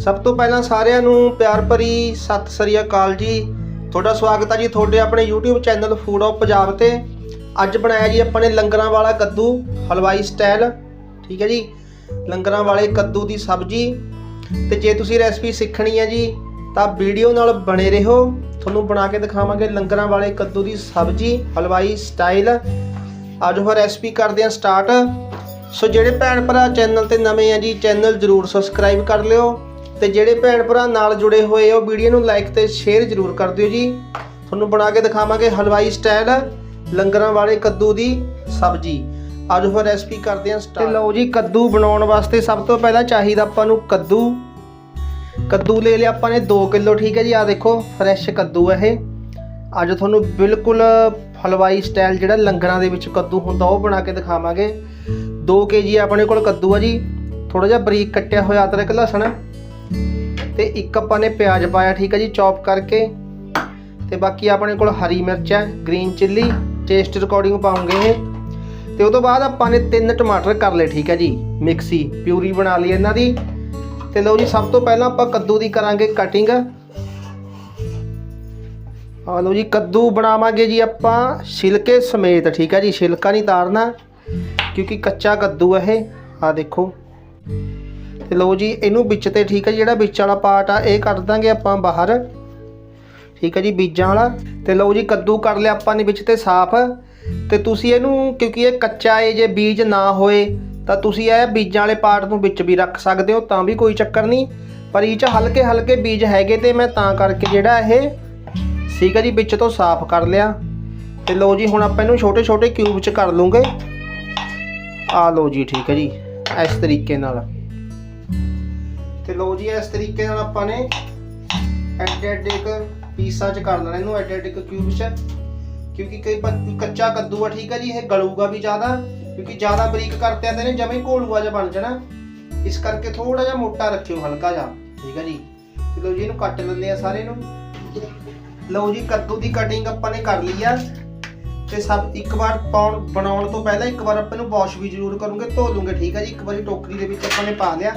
ਸਭ ਤੋਂ ਪਹਿਲਾਂ ਸਾਰਿਆਂ ਨੂੰ ਪਿਆਰ ਭਰੀ ਸਤਿ ਸ੍ਰੀ ਅਕਾਲ ਜੀ। ਤੁਹਾਡਾ ਸਵਾਗਤ ਹੈ ਜੀ ਤੁਹਾਡੇ ਆਪਣੇ YouTube channel food of Punjab ਤੇ। ਅੱਜ ਬਣਾਇਆ ਜੀ ਆਪਾਂ ਨੇ ਲੰਗਰਾਂ ਵਾਲਾ ਕੱਦੂ, ਹਲਵਾਈ ਸਟਾਈਲ ਠੀਕ ਹੈ ਜੀ? ਲੰਗਰਾਂ ਵਾਲੇ ਕੱਦੂ ਦੀ ਸਬਜ਼ੀ। ਤੇ ਜੇ ਤੁਸੀਂ ਰੈਸਪੀ ਸਿੱਖਣੀ ਹੈ ਜੀ, ਤਾਂ ਵੀਡੀਓ ਨਾਲ ਬਣੇ ਰਹੋ। ਤੁਹਾਨੂੰ ਬਣਾ ਕੇ ਦਿਖਾਵਾਂਗੇ ਲੰਗਰਾਂ ਵਾਲੇ ਕੱਦੂ ਦੀ ਸਬਜ਼ੀ, ਹਲਵਾਈ ਸਟਾਈਲ ਅੱਜ ਉਹ ਰੈਸਪੀ ਕਰਦੇ ਹਾਂ ਸਟਾਰਟ ਸੋ ਜਿਹੜੇ ਭੈਣ ਭਰਾ ਚੈਨਲ ਤੇ ਨਵੇਂ ਆ ਜੀ, ਚੈਨਲ ਜਰੂਰ ਸਬਸਕ੍ਰਾਈਬ ਕਰ ਲਿਓ। ਤੇ ਜਿਹੜੇ ਭੈਣ ਭਰਾ ਨਾਲ ਜੁੜੇ ਹੋਏ ਹੋ ਵੀਡੀਓ ਨੂੰ ਲਾਈਕ ਤੇ ਸ਼ੇਅਰ ਜਰੂਰ ਕਰ ਦਿਓ ਜੀ। ਤੁਹਾਨੂੰ ਬਣਾ ਕੇ ਦਿਖਾਵਾਂਗੇ ਹਲਵਾਈ ਸਟਾਈਲ ਲੰਗਰਾਂ ਵਾਲੇ ਕੱਦੂ ਦੀ ਸਬਜ਼ੀ। ਅੱਜ ਉਹ ਰੈਸਪੀ ਕਰਦੇ ਹਾਂ ਸਟਾਰਟ ਤੇ ਲਓ ਜੀ, ਕੱਦੂ ਬਣਾਉਣ ਵਾਸਤੇ ਸਭ ਤੋਂ ਪਹਿਲਾਂ ਚਾਹੀਦਾ ਆਪਾਂ ਨੂੰ ਕੱਦੂ। ਕੱਦੂ ਲੈ ਲਿਆ ਆਪਾਂ ਨੇ 2 ਕਿਲੋ, ਠੀਕ ਹੈ ਜੀ। ਆ ਦੇਖੋ ਫਰੈਸ਼ ਕੱਦੂ ਹੈ ਇਹ। ਅੱਜ ਤੁਹਾਨੂੰ ਬਿਲਕੁਲ ਹਲਵਾਈ ਸਟਾਈਲ ਜਿਹੜਾ ਲੰਗਰਾਂ ਦੇ ਵਿੱਚ ਕੱਦੂ ਹੁੰਦਾ, ਉਹ ਬਣਾ ਕੇ ਦਿਖਾਵਾਂਗੇ। 2 ਕੇਜੀ ਆਪਣੇ ਕੋਲ ਕੱਦੂ ਆ ਜੀ। ਥੋੜਾ ਜਿਹਾ ਬਰੀਕ ਕੱਟਿਆ ਹੋਇਆ ਅਦਰਕ, ਲਸਣ। ਤੇ ਇੱਕ ਆਪਾਂ ਨੇ ਪਿਆਜ਼ ਪਾਇਆ, ਠੀਕ ਹੈ ਜੀ, ਚੌਪ ਕਰਕੇ। ਤੇ ਬਾਕੀ ਆਪਣੇ ਕੋਲ ਹਰੀ ਮਿਰਚ ਹੈ ਗ੍ਰੀਨ ਚਿੱਲੀ ਟੇਸਟ ਅਕੋਰਡਿੰਗ ਪਾਉਂਗੇ ਇਹ। ਤੇ ਉਹ ਤੋਂ ਬਾਅਦ ਆਪਾਂ ਨੇ ਤਿੰਨ ਟਮਾਟਰ ਕਰ ਲਏ, ਠੀਕ ਹੈ ਜੀ, ਮਿਕਸੀ, ਪਿਊਰੀ ਬਣਾ ਲਈ ਇਹਨਾਂ ਦੀ। ਤੇ ਲਓ ਜੀ, ਸਭ ਤੋਂ ਪਹਿਲਾਂ ਆਪਾਂ ਕੱਦੂ ਦੀ ਕਰਾਂਗੇ ਕਟਿੰਗ ਆ ਲਓ ਜੀ, ਕੱਦੂ ਬਣਾਵਾਂਗੇ ਜੀ ਆਪਾਂ ਛਿਲਕੇ ਸਮੇਤ, ਠੀਕ ਹੈ ਜੀ, ਛਿਲਕਾ ਨਹੀਂ ਤਾਰਨਾ, ਕਿਉਂਕਿ ਕੱਚਾ ਕੱਦੂ ਹੈ ਇਹ। ਆ ਦੇਖੋ। ਤੇ ਲਓ ਜੀ ਇਹਨੂੰ ਵਿੱਚ ਤੇ ਠੀਕ ਹੈ ਜੀ, ਜਿਹੜਾ ਵਿੱਚ ਵਾਲਾ ਪਾਰਟ ਆ ਇਹ ਕੱਢ ਦਾਂਗੇ ਆਪਾਂ ਬਾਹਰ। ਠੀਕ ਹੈ ਜੀ ਬੀਜਾਂ ਵਾਲਾ। ਤੇ ਲਓ ਜੀ ਕੱਦੂ ਕਰ ਲਿਆ ਆਪਾਂ ਨੇ ਵਿੱਚ ਤੇ ਸਾਫ਼। ਤੇ ਤੁਸੀਂ ਇਹਨੂੰ ਕਿਉਂਕਿ ਇਹ ਕੱਚਾ ਏ ਜੇ ਬੀਜ ਨਾ ਹੋਏ ਤਾਂ ਤੁਸੀਂ ਇਹ ਬੀਜਾਂ ਵਾਲੇ ਪਾਰਟ ਨੂੰ ਵਿੱਚ ਵੀ ਰੱਖ ਸਕਦੇ ਹੋ ਤਾਂ ਵੀ ਕੋਈ ਚੱਕਰ ਨਹੀਂ। ਪਰ ਇਹ ਚ ਹਲਕੇ ਹਲਕੇ ਬੀਜ ਹੈਗੇ ਤੇ ਮੈਂ ਤਾਂ ਕਰਕੇ ਜਿਹੜਾ ਇਹ ਠੀਕ ਹੈ ਜੀ ਵਿੱਚ ਤੋਂ ਸਾਫ਼ ਕਰ ਲਿਆ। ਤੇ ਲਓ ਜੀ ਹੁਣ ਆਪਾਂ ਇਹਨੂੰ ਛੋਟੇ ਛੋਟੇ ਕਿਊਬ ਚ ਕਰ ਲੂੰਗੇ। ਆ ਲਓ ਜੀ ਠੀਕ ਹੈ ਜੀ ਇਸ ਤਰੀਕੇ ਨਾਲ। ਲਓ ਜੀ, ਇਸ ਤਰੀਕੇ ਨਾਲ ਆਪਾਂ ਨੇ ਐਡੇ ਐਡੇ ਇੱਕ ਪੀਸਾਂ ਚ ਕਰ ਲੈਣਾ ਇਹਨੂੰ, ਐਡੇ ਐਡੇ ਇੱਕ ਕਿਊਬ ਚ। ਕਿਉਂਕਿ ਕਈ ਕੱਚਾ ਕੱਦੂ ਆ, ਠੀਕ ਹੈ ਜੀ, ਇਹ ਗਲੂਗਾ ਵੀ ਜ਼ਿਆਦਾ, ਕਿਉਂਕਿ ਜ਼ਿਆਦਾ ਬਰੀਕ ਕਰਤੇ ਆਂਦੇ ਨੇ, ਜਮੇ ਘੋਲੂਆ ਜਿਹਾ ਬਣ ਜਾਣਾ। ਇਸ ਕਰਕੇ ਥੋੜਾ ਜਿਹਾ ਮੋਟਾ ਰੱਖਿਓ, ਹਲਕਾ ਜਿਹਾ, ਠੀਕ ਹੈ ਜੀ। ਲਓ ਜੀ, ਇਹਨੂੰ ਕੱਟ ਲੈਂਦੇ ਆ ਸਾਰੇ ਨੂੰ। ਲਓ ਜੀ, ਕੱਦੂ ਦੀ ਕਟਿੰਗ ਆਪਾਂ ਨੇ ਕਰ ਲਈ ਆ। ਤੇ ਸਭ ਇੱਕ ਵਾਰ ਪਾਉਣ, ਬਣਾਉਣ ਤੋਂ ਪਹਿਲਾਂ ਇੱਕ ਵਾਰ ਆਪਾਂ ਨੂੰ ਵਾਸ਼ ਵੀ ਜ਼ਰੂਰ ਕਰੂੰਗੇ, ਧੋ ਲੂੰਗੇ ਠੀਕ ਹੈ ਜੀ। ਇੱਕ ਵਾਰੀ ਟੋਕਰੀ ਦੇ ਵਿੱਚ ਆਪਾਂ ਨੇ ਪਾ ਲਿਆ।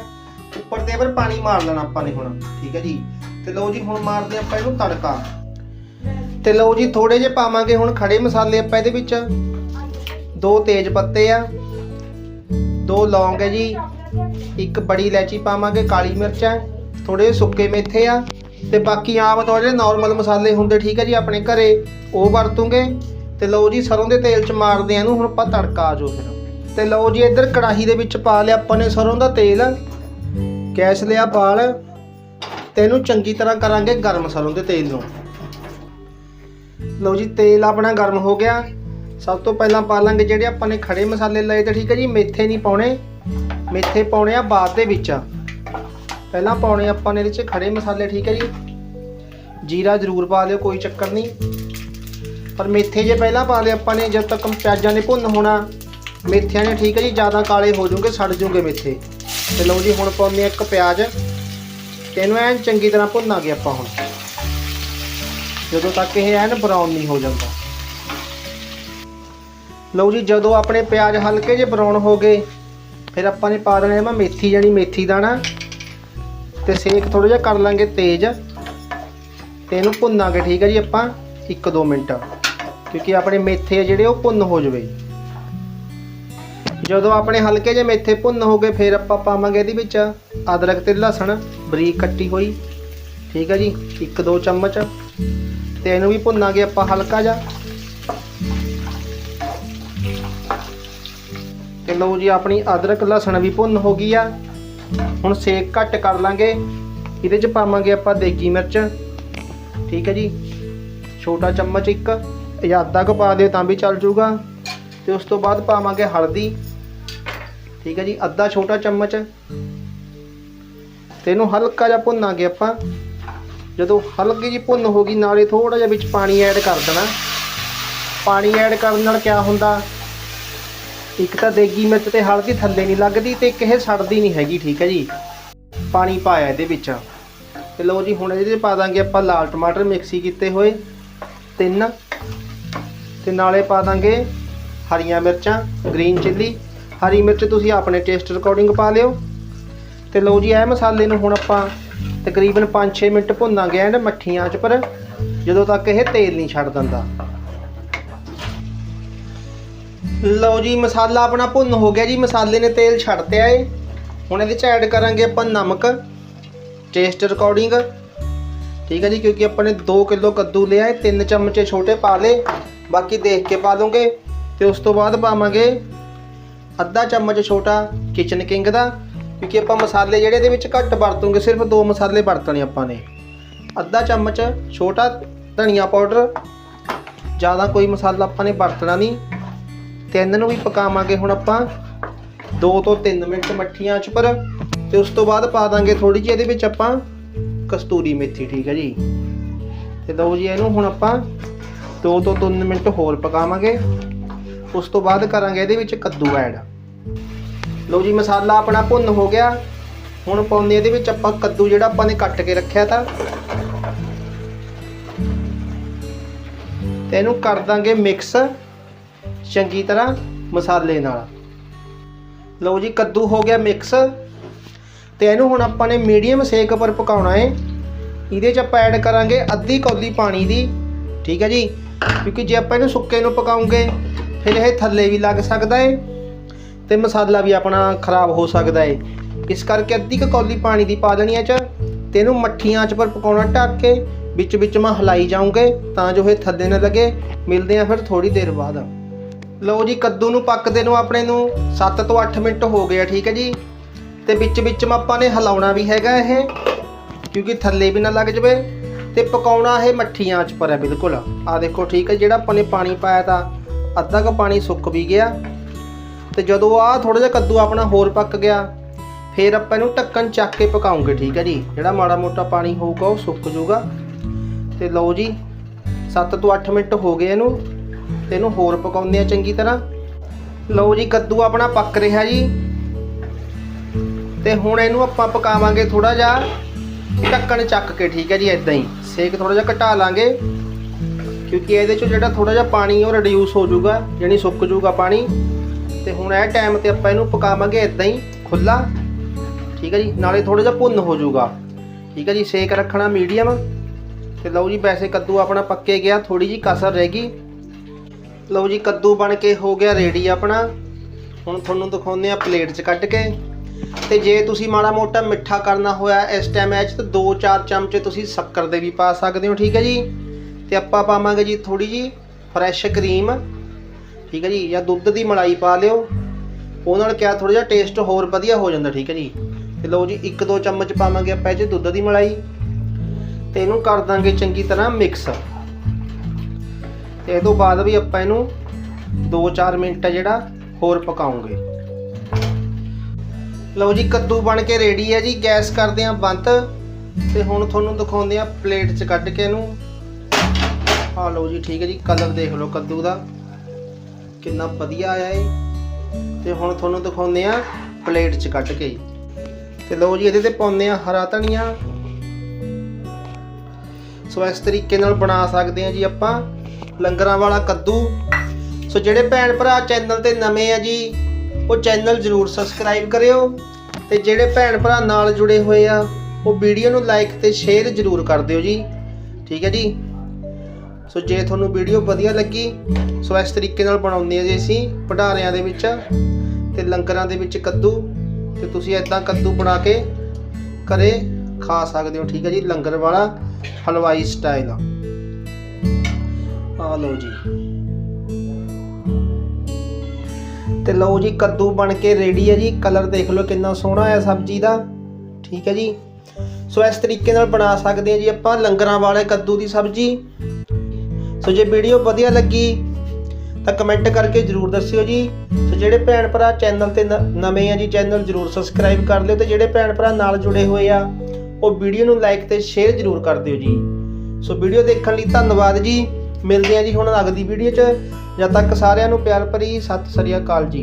ਉੱਪਰ ਤੇ ਫਿਰ ਪਾਣੀ ਮਾਰ ਲੈਣਾ ਆਪਾਂ ਨੇ ਹੁਣ, ਠੀਕ ਹੈ ਜੀ। ਤੇ ਲਓ ਜੀ, ਹੁਣ ਮਾਰਦੇ ਆਪਾਂ ਇਹਨੂੰ ਤੜਕਾ। ਤੇ ਲਓ ਜੀ ਥੋੜੇ ਜਿਹੇ ਪਾਵਾਂਗੇ ਹੁਣ ਖੜੇ ਮਸਾਲੇ ਆਪਾਂ ਇਹਦੇ ਵਿੱਚ। ਦੋ ਤੇਜ ਪੱਤੇ ਆ, ਦੋ ਲੌਂਗ ਹੈ ਜੀ। ਇੱਕ ਬੜੀ ਇਲਾਇਚੀ ਪਾਵਾਂਗੇ, ਕਾਲੀ ਮਿਰਚ ਹੈ ਥੋੜੇ ਸੁੱਕੇ ਮੇਥੇ ਆ। ਤੇ ਬਾਕੀ ਆਮ ਤੌਰ ਜਿਹੜੇ ਨਾਰਮਲ ਮਸਾਲੇ ਹੁੰਦੇ, ਠੀਕ ਹੈ ਜੀ, ਆਪਣੇ ਘਰੇ, ਉਹ ਵਰਤੂਗੇ। ਤੇ ਲਓ ਜੀ, ਸਰੋਂ ਦੇ ਤੇਲ ਚ ਮਾਰਦੇ ਆ ਇਹਨੂੰ, ਹੁਣ ਆਪਾਂ ਤੜਕਾ ਆ ਜਾਓ ਫਿਰ। ਤੇ ਲਓ ਜੀ, ਇੱਧਰ ਕੜਾਹੀ ਦੇ ਵਿੱਚ ਪਾ ਲਿਆ ਆਪਾਂ ਨੇ ਸਰੋਂ ਦਾ ਤੇਲ। ਗੈਸ ਲਿਆ ਬਾਲ ਤੇ ਇਹਨੂੰ ਚੰਗੀ ਤਰ੍ਹਾਂ ਕਰਾਂਗੇ ਗਰਮ ਸਰੋਂ ਦੇ ਤੇਲ ਨੂੰ। ਲਓ ਜੀ, ਤੇਲ ਆਪਣਾ ਗਰਮ ਹੋ ਗਿਆ। ਸਭ ਤੋਂ ਪਹਿਲਾਂ ਪਾ ਲਾਂਗੇ ਜਿਹੜੇ ਆਪਾਂ ਨੇ ਖੜੇ ਮਸਾਲੇ ਲਏ ਤੇ ਠੀਕ ਹੈ ਜੀ, ਮੇਥੇ ਨਹੀਂ ਪਾਉਣੇ। ਮੇਥੇ ਪਾਉਣੇ ਆ ਬਾਅਦ ਦੇ ਵਿੱਚ। ਪਹਿਲਾਂ ਪਾਉਣੇ ਆਪਾਂ ਨੇ ਇਹਦੇ 'ਚ ਖੜੇ ਮਸਾਲੇ, ਠੀਕ ਹੈ ਜੀ। ਜੀਰਾ ਜ਼ਰੂਰ ਪਾ ਲਿਓ, ਕੋਈ ਚੱਕਰ ਨਹੀਂ। ਪਰ ਮੇਥੇ ਜੇ ਪਹਿਲਾਂ ਪਾ ਲਏ ਆਪਾਂ ਨੇ, ਜਦ ਤੱਕ ਪਿਆਜ਼ਾਂ ਨੇ ਭੁੰਨ ਹੋਣਾ, ਮੇਥਿਆਂ ਨੇ ਠੀਕ ਹੈ ਜੀ, ਜ਼ਿਆਦਾ ਕਾਲੇ ਹੋ ਜਾਣਗੇ ਸੜ ਜਾਣਗੇ ਮੇਥੇ। ਤੇ ਲਓ ਜੀ, ਹੁਣ ਪਾਉਂਦੇ ਆ ਇੱਕ ਪਿਆਜ਼। ਤੇ ਇਹਨੂੰ ਐਨ ਚੰਗੀ ਤਰ੍ਹਾਂ ਭੁੰਨਾਂਗੇ ਆਪਾਂ ਹੁਣ। ਜਦੋਂ ਤੱਕ ਇਹ ਐਨ ਬਰਾਊਨ ਨਹੀਂ ਹੋ ਜਾਂਦਾ। ਲਓ ਜੀ, ਜਦੋਂ ਆਪਣੇ ਪਿਆਜ਼ ਹਲਕੇ ਜਿਹੇ ਬਰਾਊਨ ਹੋ ਗਏ, ਫਿਰ ਆਪਾਂ ਨੇ ਪਾ ਦੇਣਾ ਇਹਮਾ ਮੇਥੀ ਜਾਨੀ ਮੇਥੀ ਦਾਣਾ ਤੇ ਸੇਕ ਥੋੜਾ ਜਿਹਾ ਕਰ ਲਾਂਗੇ ਤੇਜ਼। ਤੇ ਇਹਨੂੰ ਭੁੰਨਾਂਗੇ, ਠੀਕ ਹੈ ਜੀ ਆਪਾਂ 1-2 ਮਿੰਟ। ਕਿਉਂਕਿ ਆਪਣੇ ਮੇਥੇ ਜਿਹੜੇ, ਉਹ ਭੁੰਨ ਹੋ ਜਵੇ। ਜਦੋਂ ਆਪਣੇ ਹਲਕੇ ਜਿਹੇ ਮੇਥੇ ਭੁੰਨ ਹੋ ਗਏ, ਫਿਰ ਆਪਾਂ ਪਾਵਾਂਗੇ ਇਹਦੇ ਵਿੱਚ ਅਦਰਕ ਤੇ ਲਸਣ, ਬਰੀਕ ਕੱਟੀ ਹੋਈ, ਠੀਕ ਹੈ ਜੀ 1-2 ਚਮਚ, ਤੇ ਇਹਨੂੰ ਵੀ ਭੁੰਨਾਂਗੇ ਆਪਾਂ ਹਲਕਾ ਜਿਹਾ। ਤੇ ਲਓ ਜੀ, ਆਪਣੀ ਅਦਰਕ, ਲਸਣ ਵੀ ਭੁੰਨ ਹੋ ਗਈ ਆ। ਹੁਣ ਸੇਕ ਘੱਟ ਕਰ ਲਾਂਗੇ। ਇਹਦੇ ਚ ਪਾਵਾਂਗੇ ਆਪਾਂ ਦੇਗੀ ਮਿਰਚ, ਠੀਕ ਹੈ ਜੀ, ਛੋਟਾ ਚਮਚ ਇੱਕ ਜਾਂ ਅੱਧਾ ਕੁ ਪਾ ਦਿਓ ਤਾਂ ਵੀ ਚੱਲ ਜੂਗਾ। ਤੇ ਉਸ ਤੋਂ ਬਾਅਦ ਪਾਵਾਂਗੇ ਹਲਦੀ। ਠੀਕ ਹੈ ਜੀ, ਅੱਧਾ ਛੋਟਾ ਚਮਚ। ਤੇ ਇਹਨੂੰ ਹਲਕਾ ਜਿਹਾ ਭੁੰਨਾਂਗੇ ਆਪਾਂ। ਜਦੋਂ ਹਲਕੀ ਜਿਹੀ ਭੁੰਨ ਹੋ ਗਈ, ਨਾਲੇ ਥੋੜਾ ਜਿਹਾ ਵਿੱਚ ਪਾਣੀ ਐਡ ਕਰ ਦੇਣਾ। ਪਾਣੀ ਐਡ ਕਰਨ ਨਾਲ ਕੀ ਹੁੰਦਾ? ਇੱਕ ਤਾਂ ਦੇਗੀ ਮਿਰਚ ਤੇ ਹਲਦੀ ਥੱਲੇ ਨਹੀਂ ਲੱਗਦੀ ਤੇ ਇੱਕ ਇਹ ਸੜਦੀ ਨਹੀਂ ਹੈਗੀ, ਠੀਕ ਹੈ ਜੀ। ਪਾਣੀ ਪਾਇਆ ਇਹਦੇ ਵਿੱਚ। ਤੇ ਲਓ ਜੀ, ਹੁਣ ਇਹਦੇ ਪਾ ਦਾਂਗੇ ਆਪਾਂ ਲਾਲ ਟਮਾਟਰ ਮਿਕਸੀ ਕੀਤੇ ਹੋਏ। ਤਿੰਨ। ਤੇ ਨਾਲੇ ਪਾ ਦਾਂਗੇ ਹਰੀਆਂ ਮਿਰਚਾਂ, ਗ੍ਰੀਨ ਚਿੱਲੀ। ਹਰੀ ਮਿਰਚ ਤੁਸੀਂ ਆਪਣੇ ਟੇਸਟ ਅਕੋਰਡਿੰਗ ਪਾ ਲਿਓ। ਤੇ ਲਓ ਜੀ, ਇਹ ਮਸਾਲੇ ਨੂੰ ਹੁਣ ਆਪਾਂ ਤਕਰੀਬਨ 5-6 ਮਿੰਟ ਭੁੰਨਾਂਗੇ ਐਂਡ ਮੱਠੀਆਂ 'ਚ, ਪਰ ਜਦੋਂ ਤੱਕ ਇਹ ਤੇਲ ਨਹੀਂ ਛੱਡ ਦਿੰਦਾ। ਲਓ ਜੀ, ਮਸਾਲਾ ਆਪਣਾ ਭੁੰਨ ਹੋ ਗਿਆ ਜੀ, ਮਸਾਲੇ ਨੇ ਤੇਲ ਛੱਡ ਛੱਡਤਿਆ ਏ। ਹੁਣ ਇਹਦੇ 'ਚ ਐਡ ਕਰਾਂਗੇ ਆਪਾਂ ਨਮਕ ਟੇਸਟ ਰਿਕਾਰਡਿੰਗ ਠੀਕ ਹੈ ਜੀ, ਕਿਉਂਕਿ ਆਪਾਂ ਨੇ 2 ਕਿਲੋ ਕੱਦੂ ਲਿਆ ਹੈ 3 ਚਮਚੇ ਛੋਟੇ ਪਾ ਲਏ, ਬਾਕੀ ਦੇਖ ਕੇ ਪਾ ਦੋਗੇ। ਤੇ ਉਸ ਤੋਂ ਬਾਅਦ ਪਾਵਾਂਗੇ ਅੱਧਾ ਚਮਚ ਛੋਟਾ ਕਿਚਨ ਕਿੰਗ ਦਾ, ਕਿਉਂਕਿ ਆਪਾਂ ਮਸਾਲੇ ਜਿਹੜੇ ਇਹਦੇ ਵਿੱਚ ਘੱਟ ਵਰਤੂਗੇ, ਸਿਰਫ ਦੋ ਮਸਾਲੇ ਵਰਤਣੇ ਆਪਾਂ ਨੇ। ਅੱਧਾ ਚਮਚ ਛੋਟਾ ਧਨੀਆ ਪਾਊਡਰ, ਜ਼ਿਆਦਾ ਕੋਈ ਮਸਾਲਾ ਆਪਾਂ ਨੇ ਵਰਤਣਾ ਨਹੀਂ। ਤਿੰਨ ਨੂੰ ਵੀ ਪਕਾਵਾਂਗੇ ਹੁਣ ਆਪਾਂ 2 ਤੋਂ 3 ਮਿੰਟ ਮੱਠੀਆਂ 'ਚ ਪਰ, ਤੇ ਉਸ ਤੋਂ ਬਾਅਦ ਪਾ ਦਾਂਗੇ ਥੋੜੀ ਜਿਹੀ ਇਹਦੇ ਵਿੱਚ ਆਪਾਂ ਕਸਤੂਰੀ ਮੇਥੀ, ਠੀਕ ਹੈ ਜੀ। ਤੇ ਲਓ ਜੀ, ਇਹਨੂੰ ਹੁਣ ਆਪਾਂ 2 ਤੋਂ 3 ਮਿੰਟ ਹੋਰ ਪਕਾਵਾਂਗੇ। ਉਸ ਤੋਂ ਬਾਅਦ ਕਰਾਂਗੇ ਇਹਦੇ ਵਿੱਚ ਕੱਦੂ ਐਡ। ਲਓ ਜੀ, ਮਸਾਲਾ ਆਪਣਾ ਭੁੰਨ ਹੋ ਗਿਆ। ਹੁਣ ਪਾਉਂਦੇ ਇਹਦੇ ਵਿੱਚ ਆਪਾਂ ਕੱਦੂ ਜਿਹੜਾ ਆਪਾਂ ਨੇ ਕੱਟ ਕੇ ਰੱਖਿਆ ਤਾਂ। ਤੇ ਇਹਨੂੰ ਕਰ ਦਾਂਗੇ ਮਿਕਸ ਚੰਗੀ ਤਰ੍ਹਾਂ ਮਸਾਲੇ ਨਾਲ। ਲਓ ਜੀ, ਕੱਦੂ ਹੋ ਗਿਆ ਮਿਕਸ ਤੇ ਇਹਨੂੰ ਹੁਣ ਆਪਾਂ ਨੇ ਮੀਡੀਅਮ ਸੇਕ ਪਰ ਪਕਾਉਣਾ ਹੈ ਇਹਦੇ 'ਚ ਆਪਾਂ ਐਡ ਕਰਾਂਗੇ ਅੱਧੀ ਕੌਲੀ ਪਾਣੀ ਦੀ, ਠੀਕ ਹੈ ਜੀ? ਕਿਉਂਕਿ ਜੇ ਆਪਾਂ ਇਹਨੂੰ ਸੁੱਕੇ ਨੂੰ ਪਕਾਉਂਗੇ, ਫਿਰ ਇਹ ਥੱਲੇ ਵੀ ਲੱਗ ਸਕਦਾ ਹੈ ਤੇ ਮਸਾਲਾ ਵੀ ਆਪਣਾ ਖਰਾਬ ਹੋ ਸਕਦਾ ਏ। ਇਸ ਕਰਕੇ ਅੱਧੀ ਕੁ ਕੌਲੀ ਪਾਣੀ ਦੀ ਪਾ ਦੇਣੀ ਹੈ ਚ ਤੇ ਇਹਨੂੰ ਮੱਠੀਆਂ 'ਚ ਪਰ ਪਕਾਉਣਾ ਢੱਕ ਕੇ ਵਿੱਚ ਵਿੱਚ ਮੈਂ ਹਲਾਈ ਜਾਉਂਗੇ ਤਾਂ ਜੋ ਇਹ ਥੱਲੇ ਨਾ ਲੱਗੇ। ਮਿਲਦੇ ਆ ਫਿਰ ਥੋੜੀ ਦੇਰ ਬਾਅਦ। ਲਓ ਜੀ, ਕੱਦੂ ਨੂੰ ਪੱਕਦੇ ਨੂੰ ਆਪਣੇ ਨੂੰ। 7 ਤੋਂ 8 ਮਿੰਟ ਹੋ ਗਏ ਆ, ਠੀਕ ਹੈ ਜੀ। ਤੇ ਵਿੱਚ ਵਿੱਚ ਮੈਂ ਆਪਾਂ ਨੇ ਹਿਲਾਉਣਾ ਵੀ ਹੈਗਾ ਇਹ, ਕਿਉਂਕਿ ਥੱਲੇ ਵੀ ਨਾ ਲੱਗ ਜਵੇ। ਤੇ ਪਕਾਉਣਾ ਇਹ ਮੱਠੀ ਆਂਚ ਪਰ ਹੈ, ਬਿਲਕੁਲ। ਆ ਦੇਖੋ, ਠੀਕ ਹੈ, ਜਿਹੜਾ ਆਪਾਂ ਨੇ ਪਾਣੀ ਪਾਇਆ ਤਾਂ ਅੱਧਾ ਕੁ ਪਾਣੀ ਸੁੱਕ ਵੀ ਗਿਆ। ਤੇ ਜਦੋਂ ਆ ਥੋੜਾ ਜਿਹਾ ਕੱਦੂ ਆਪਣਾ ਹੋਰ ਪੱਕ ਗਿਆ, ਫਿਰ ਆਪਾਂ ਇਹਨੂੰ ਢੱਕਣ ਚੱਕ ਕੇ ਪਕਾਉਂਗੇ, ਠੀਕ ਹੈ ਜੀ? ਜਿਹੜਾ ਮਾੜਾ ਮੋਟਾ ਪਾਣੀ ਹੋਊਗਾ, ਉਹ ਸੁੱਕ ਜਾਊਗਾ। ਤੇ ਲਓ ਜੀ 7 ਤੋਂ 8 ਮਿੰਟ ਹੋ ਗਏ ਇਹਨੂੰ, ਤੇ ਇਹਨੂੰ ਹੋਰ ਪਕਾਉਂਦੇ ਆ ਚੰਗੀ ਤਰ੍ਹਾਂ। ਲਓ ਜੀ, ਕੱਦੂ ਆਪਣਾ ਪੱਕ ਰਿਹਾ ਜੀ। ਤੇ ਹੁਣ ਇਹਨੂੰ ਆਪਾਂ ਪਕਾਵਾਂਗੇ ਥੋੜਾ ਜਿਹਾ ਢੱਕਣ ਚੱਕ ਕੇ, ਠੀਕ ਹੈ ਜੀ ਇਦਾਂ ਹੀ। ਸੇਕ ਥੋੜਾ ਜਿਹਾ ਘਟਾ ਲਾਂਗੇ, ਕਿਉਂਕਿ ਇਹਦੇ ਚੋਂ ਜਿਹੜਾ ਥੋੜਾ ਜਿਹਾ ਪਾਣੀ ਉਹ ਰਿਡਿਊਸ ਹੋ ਜਾਊਗਾ ਯਾਨੀ ਸੁੱਕ ਜਾਊਗਾ ਪਾਣੀ। ਤੇ ਹੁਣ ਇਹ ਟਾਈਮ ਤੇ ਆਪਾਂ ਇਹਨੂੰ ਪਕਾਵਾਂਗੇ ਇਦਾਂ ਹੀ ਖੁੱਲਾ ਠੀਕ ਹੈ ਜੀ, ਨਾਲੇ ਥੋੜਾ ਜਿਹਾ ਭੁੰਨ ਹੋ ਜਾਊਗਾ। ਠੀਕ ਹੈ ਜੀ ਸੇਕ ਰੱਖਣਾ ਮੀਡੀਅਮ ਤੇ ਲਓ ਜੀ, ਵੈਸੇ ਕੱਦੂ ਆਪਣਾ ਪੱਕੇ ਗਿਆ ਥੋੜੀ ਜੀ ਕਸਰ ਰਹਿ ਗਈ। ਲਓ ਜੀ, ਕੱਦੂ ਬਣ ਕੇ ਹੋ ਗਿਆ ਰੈਡੀ ਆਪਣਾ। ਹੁਣ ਤੁਹਾਨੂੰ ਦਿਖਾਉਂਦੇ ਆ ਪਲੇਟ 'ਚ ਕੱਢ ਕੇ। ਤੇ ਜੇ ਤੁਸੀਂ ਮਾੜਾ ਮੋਟਾ ਮਿੱਠਾ ਕਰਨਾ ਹੋਇਆ ਇਸ ਟਾਈਮ ਐਚ ਤੇ 2-4 ਚਮਚੇ ਤੁਸੀਂ ਸ਼ੱਕਰ ਦੇ ਵੀ ਪਾ ਸਕਦੇ ਹੋ, ਠੀਕ ਹੈ ਜੀ। ਤੇ ਆਪਾਂ ਪਾਵਾਂਗੇ ਜੀ ਥੋੜੀ ਜੀ ਫਰੈਸ਼ ਕਰੀਮ ਠੀਕ ਹੈ ਜੀ, ਜਾਂ ਦੁੱਧ ਦੀ ਮਲਾਈ ਪਾ ਲਿਓ। ਉਹ ਨਾਲ ਕਿਆ ਥੋੜਾ ਜਿਹਾ ਟੇਸਟ ਹੋਰ ਵਧੀਆ ਹੋ ਜਾਂਦਾ, ਠੀਕ ਹੈ ਜੀ। ਤੇ ਲਓ ਜੀ 1-2 ਚਮਚ ਪਾਵਾਂਗੇ ਆਪਾਂ ਇਹ 'ਚ ਦੁੱਧ ਦੀ ਮਲਾਈ। ਤੇ ਇਹਨੂੰ ਕਰ ਦਾਂਗੇ ਚੰਗੀ ਤਰ੍ਹਾਂ ਮਿਕਸ ਤੇ ਇਹ ਤੋਂ ਬਾਅਦ ਵੀ ਆਪਾਂ ਇਹਨੂੰ 2-4 ਮਿੰਟ ਜਿਹੜਾ ਹੋਰ ਪਕਾਉਂਗੇ। ਲਓ ਜੀ, ਕੱਦੂ ਬਣ ਕੇ ਰੈਡੀ ਹੈ ਜੀ, ਗੈਸ ਕਰਦੇ ਆ ਬੰਦ। ਤੇ ਹੁਣ ਤੁਹਾਨੂੰ ਦਿਖਾਉਂਦੇ ਆ ਪਲੇਟ 'ਚ ਕੱਢ ਕੇ ਇਹਨੂੰ। ਆ ਲਓ ਜੀ, ਠੀਕ ਹੈ ਜੀ ਕਲਰ ਦੇਖ ਲਓ ਕੱਦੂ ਦਾ। ਕਿੰਨਾ ਵਧੀਆ ਆਇਆ ਏ ਤੇ ਹੁਣ ਤੁਹਾਨੂੰ ਦਿਖਾਉਂਦੇ ਆ ਪਲੇਟ 'ਚ ਕੱਟ ਕੇ। ਤੇ ਲਓ ਜੀ, ਇਹਦੇ ਤੇ ਪਾਉਂਦੇ ਆ ਹਰਾ ਧਨੀਆ। ਸੋ ਇਸ ਤਰੀਕੇ ਨਾਲ ਬਣਾ ਸਕਦੇ ਆ ਜੀ ਆਪਾਂ। ਲੰਗਰਾਂ ਵਾਲਾ ਕੱਦੂ। ਸੋ ਜਿਹੜੇ ਭੈਣ ਭਰਾ ਚੈਨਲ ਤੇ ਨਵੇਂ ਆ ਜੀ, ਉਹ ਚੈਨਲ ਜਰੂਰ ਸਬਸਕ੍ਰਾਈਬ ਕਰਿਓ। ਤੇ ਜਿਹੜੇ ਭੈਣ ਭਰਾ ਨਾਲ ਜੁੜੇ ਹੋਏ ਆ, ਉਹ ਵੀਡੀਓ ਨੂੰ ਲਾਈਕ ਤੇ ਸ਼ੇਅਰ ਜਰੂਰ ਕਰ ਦਿਓ ਜੀ। ਠੀਕ ਹੈ ਜੀ? ਸੋ ਜੇ ਤੁਹਾਨੂੰ ਵੀਡੀਓ ਵਧੀਆ ਲੱਗੀ, ਸੋ ਇਸ ਤਰੀਕੇ ਨਾਲ ਬਣਾਉਂਦੇ ਆ ਜੀ ਅਸੀਂ ਭੰਡਾਰਿਆਂ ਦੇ ਵਿੱਚ ਤੇ ਲੰਗਰਾਂ ਦੇ ਵਿੱਚ ਕੱਦੂ। ਤੇ ਤੁਸੀਂ ਇਦਾਂ ਕੱਦੂ ਬਣਾ ਕੇ ਘਰੇ ਖਾ ਸਕਦੇ ਹੋ, ਠੀਕ ਹੈ ਜੀ? ਲੰਗਰ ਵਾਲਾ ਹਲਵਾਈ ਸਟਾਈਲ ਆ। ਲਓ ਜੀ। ਤੇ ਲਓ ਜੀ, ਕੱਦੂ ਬਣ ਕੇ ਰੈਡੀ ਹੈ ਜੀ। ਕਲਰ ਦੇਖ ਲਓ ਕਿੰਨਾ ਸੋਹਣਾ ਹੈ ਸਬਜ਼ੀ ਦਾ। ਠੀਕ ਹੈ ਜੀ? ਸੋ ਇਸ ਤਰੀਕੇ ਨਾਲ ਬਣਾ ਸਕਦੇ ਹਾਂ ਜੀ ਆਪਾਂ ਲੰਗਰਾਂ ਵਾਲੇ ਕੱਦੂ ਦੀ ਸਬਜ਼ੀ। ਸੋ ਜੇ ਵੀਡੀਓ ਵਧੀਆ ਲੱਗੀ ਤਾਂ ਕਮੈਂਟ ਕਰਕੇ ਜਰੂਰ ਦੱਸਿਓ ਜੀ। ਸੋ ਜਿਹੜੇ ਭੈਣ ਭਰਾ ਚੈਨਲ ਤੇ ਨ- ਨਵੇਂ ਆ ਜੀ, ਚੈਨਲ ਜਰੂਰ ਸਬਸਕ੍ਰਾਈਬ ਕਰ ਲਿਓ ਤੇ ਜਿਹੜੇ ਭੈਣ ਭਰਾ ਨਾਲ ਜੁੜੇ ਹੋਏ ਆ, ਉਹ ਵੀਡੀਓ ਨੂੰ ਲਾਈਕ ਤੇ ਸ਼ੇਅਰ ਜਰੂਰ ਕਰ ਦਿਓ ਜੀ। ਸੋ ਵੀਡੀਓ ਦੇਖਣ ਲਈ ਧੰਨਵਾਦ ਜੀ। ਮਿਲਦੇ ਆ ਜੀ ਹੁਣ ਅਗਲੀ ਵੀਡੀਓ 'ਚ। ਜਦ ਤੱਕ ਸਾਰਿਆਂ ਨੂੰ ਪਿਆਰ ਭਰੀ ਸਤਿ ਸ੍ਰੀ ਅਕਾਲ ਜੀ।